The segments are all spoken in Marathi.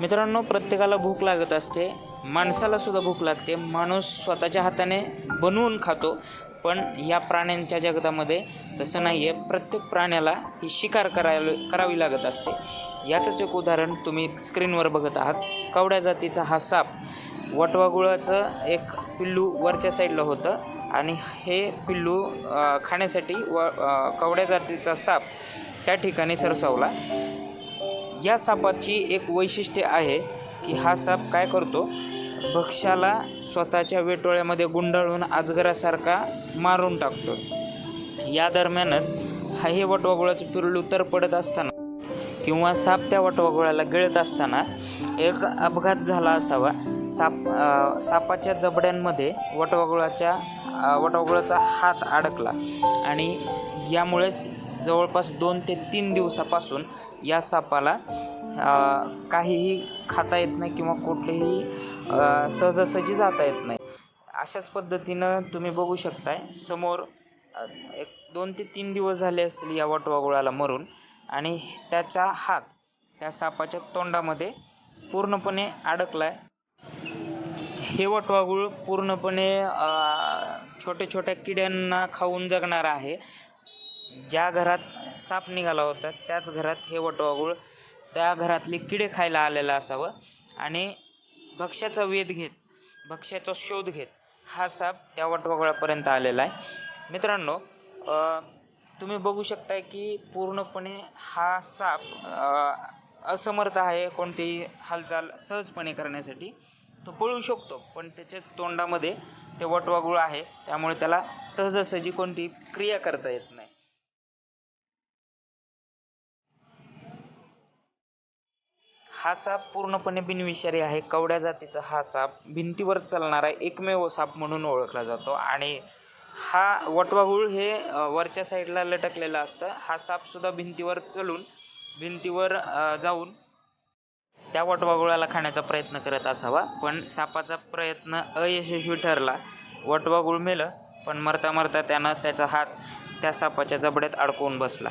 मित्रांनो प्रत्येकाला भूक लागत असते. माणसाला सुद्धा भूक लागते. माणूस स्वतःच्या हाताने बनवून खातो पण या प्राण्यांच्या जगतामध्ये तसं नाही आहे प्रत्येक प्राण्याला ही शिकार करायला करावी लागत असते. याचंच एक उदाहरण तुम्ही स्क्रीनवर बघत आहात. कवड्या जातीचा हा साप वटवागुळाचं एक पिल्लू वरच्या साईडला होतं आणि हे पिल्लू खाण्यासाठी व कवड्या जातीचा साप त्या ठिकाणी सरसावला. या सापाची एक वैशिष्ट्य आहे की हा साप काय करतो? भक्ष्याला स्वतःच्या वेटोळ्यामध्ये गुंडाळून आजगरासारखा मारून टाकतो. या दरम्यानच हा हे वटवागुळाचं पिरलू तर पडत असताना किंवा साप त्या वटवागुळाला गिळत असताना एक अपघात झाला असावा. साप सापाच्या जबड्यांमध्ये वटवागुळाच्या वटवागुळाचा हात अडकला आणि यामुळेच जवळपास दोन ते तीन दिवसापासून या सापाला काहीही खाता येत नाही किंवा कुठलेही सहजासहजी जाता येत नाही. अशाच पद्धतीनं तुम्ही बघू शकताय समोर एक दोन ते तीन दिवस झाले असतील या वटवागुळाला मरून आणि त्याचा हात त्या सापाच्या तोंडामध्ये पूर्णपणे अडकलाय. हे वटवागुळ पूर्णपणे छोट्या छोट्या किड्यांना खाऊन जगणार आहे. ज्या घरात साप निघाला होता त्याच घरात हे वटवागूळ त्या घरातले किडे खायला आलेलं असावं आणि भक्ष्याचा वेध घेत भक्ष्याचा शोध घेत हा साप त्या वटवागुळापर्यंत आलेला आहे. मित्रांनो तुम्ही बघू शकताय की पूर्णपणे हा साप असमर्थ आहे कोणतीही हालचाल सहजपणे करण्यासाठी. तो पळू शकतो पण त्याच्या तोंडामध्ये ते वटवागुळ आहे त्यामुळे त्याला सहजासहजी कोणतीही क्रिया करता येत नाही. हा साप पूर्णपणे बिनविषारी आहे. कवड्या जातीचा हा साप भिंतीवर चालणारा एकमेव साप म्हणून ओळखला जातो आणि हा वटवागुळ हे वरच्या साईडला लटकलेलं असतं. हा सापसुद्धा भिंतीवर चलून भिंतीवर जाऊन त्या वटवागुळाला खाण्याचा प्रयत्न करत असावा. पण सापाचा प्रयत्न अयशस्वी ठरला. वटवागुळ मेलं पण मरता मरता त्यानं त्याचा हात त्या सापाच्या जबड्यात अडकवून बसला.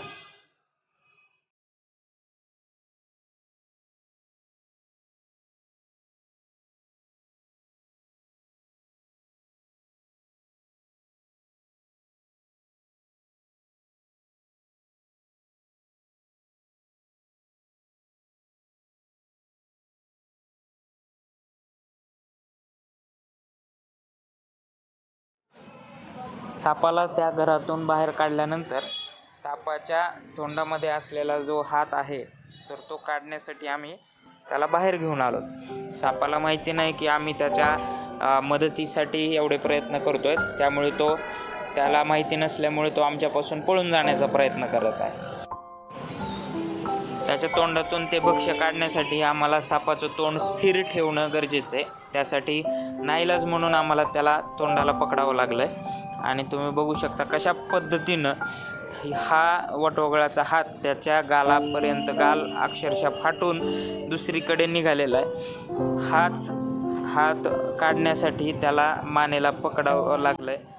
सापाला त्या घरातून बाहेर काढल्यानंतर सापाच्या तोंडामध्ये असलेला जो हात आहे तर तो काढण्यासाठी आम्ही त्याला बाहेर घेऊन आलो. सापाला माहिती नाही की आम्ही त्याच्या मदतीसाठी एवढे प्रयत्न करतोय. त्यामुळे तो त्याला माहिती नसल्यामुळे तो आमच्यापासून पळून जाण्याचा प्रयत्न करत आहे. त्याच्या तोंडातून ते भक्ष्य काढण्यासाठी आम्हाला सापाचं तोंड स्थिर ठेवणं गरजेचं आहे. त्यासाठी नाईलाज म्हणून आम्हाला त्याला तोंडाला पकडावं लागलं आहे आणि तुम्ही बघू शकता कशा पद्धतीनं हा वटवगळाचा हात त्याच्या गालापर्यंत गाल अक्षरशः फाटून दुसरीकडे निघालेला आहे. हाच हात काढण्यासाठी त्याला मानेला पकडावं लागलं आहे